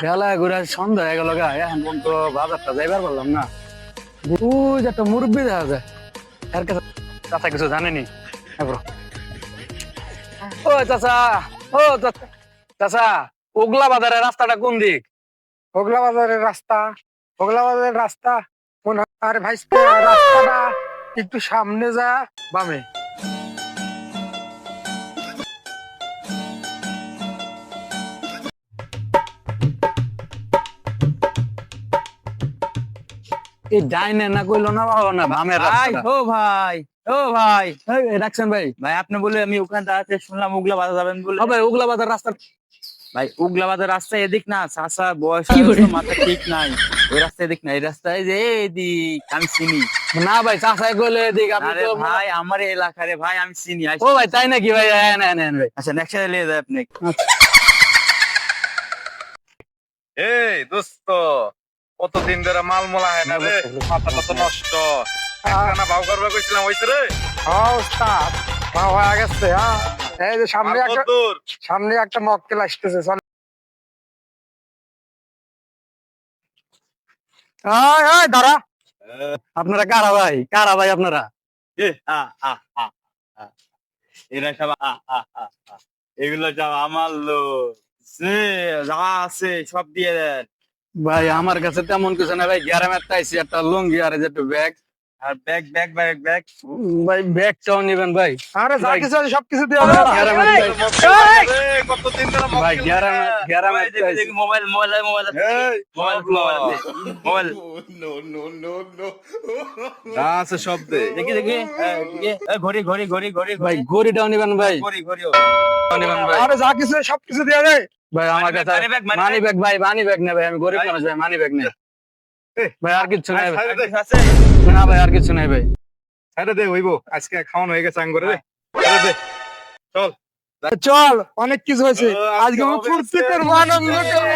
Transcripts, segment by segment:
খেলা ঘুরে সন্ধ্যা হয়ে গেল গা, এখন পর্যন্ত বাজারটা যাইবার পারলাম না। যে একটা মুরব্বী দেখা যায়। এর কাছে চাচা কিছু জানেনি? ও চাচা ও চাচা ওগলা বাজারের রাস্তাটা কোন দিক? ওগলা বাজারের রাস্তা, ওগলা বাজারের রাস্তা, মনে হয় আরে ভাই রাস্তাটা একটু সামনে যা, বামে। এই ডাইনে না কইলো না বাবা না ভামের ভাই ও ভাই ও ভাই। রাখছেন ভাই। ভাই আপনি বলে আমি ওখানে দাঁড়াতে শুনলাম উগলা বাজার যাবেন বলে। ভাই ওগলা বাজার রাস্তা ভাই উগলা বাজার রাস্তা এদিক না চাষা বয়স মাথা ঠিক নাই। ওই রাস্তা এদিক না এই রাস্তায় যে এদিক আমি চিনি। না ভাই চাচাই কইলে এদিক আপনি আরে ভাই আমার এই এলাকারে ভাই আমি চিনি ও ভাই তাই নাকি ভাই? হ্যাঁ হ্যাঁ হ্যাঁ ভাই। আচ্ছা নেক্সট নিয়ে যায় আপনি। এই দোস্ত কতদিন ধরে মাল মোলা হয় না রে? মাথাটা তো নষ্ট। একটানা ভাও করবে কইছিলাম হইছে রে? হ্যাঁ ওস্তাদ মা হয়ে গেছে হ্যাঁ। এই যে সামনে একটা সামনে একটা মক্কেল আসতেছে চল। আয় আয় দাঁড়া। আপনারা কারা ভাই? কারা ভাই আপনারা? এ, আ, আ, আ, আ। এরা সব আ, আ, আ, আ। এগুলো সব আমার লোক। সে যা আছে সব দিয়ে দেন। ভাই আমার কাছে তেমন কিছু না ভাই গ্যারামের তাইছি একটা লুঙ্গি আর একটু ব্যাগ। আর ব্যাগ ব্যাগ ব্যাগ। ব্যাগ ভাই ব্যাগটাও নিবেন ভাই। আরে যা কিছু আছে দিয়ে দাও। গ্যারামের এই, তাই- রে, কতদিন ধরে ভাই না। তাইছি দেখি, মোবাইল মোবাইল মোবাইল আছে। মোবাইল মোবাইল আছে। মোবাইল। যা আছে সব দে। দেখি দেখি। এই, দেখি। এই, ঘড়ি ঘড়ি ঘড়ি ঘড়ি ভাই ঘড়ি ঘড়িটাও নিবেন ভাই। ঘড়ি ঘড়িও নিবেন ভাই। আরে যা কিছু আছে সবকিছু দিয়ে দে। ভাই আমার কাছে মানি ব্যাগ ভাই মানি ব্যাগ নেই ভাই আমি গরিব মানুষ ভাই মানি ব্যাগ নেই। ভাই আর কিছু নাই ভাই। ছাইড়ে দে, আছে। না ভাই আর কিছু নাই ভাই। ছাইড়ে দে হইব। আজকে খাওয়ানো হয়ে গেছে আঙ্গুরে রে দে। চল। চল অনেক কিছু হয়েছে। ও, আজকে আমি ফুর্তি করব আনন্দ করব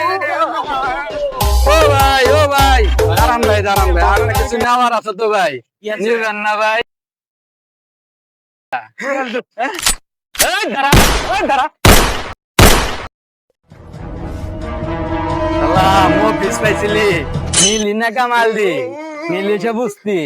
ও ভাই ও ভাই। দাঁড়ান ভাই দাঁড়ান ভাই। আর কিছু নেওয়ার আছে তো ভাই। কি নিবেন না ভাই। এই দাঁড়া ওই দাঁড়া। পাইছিলি। নীলি না কামাল দি নীলি সে বুঝতি।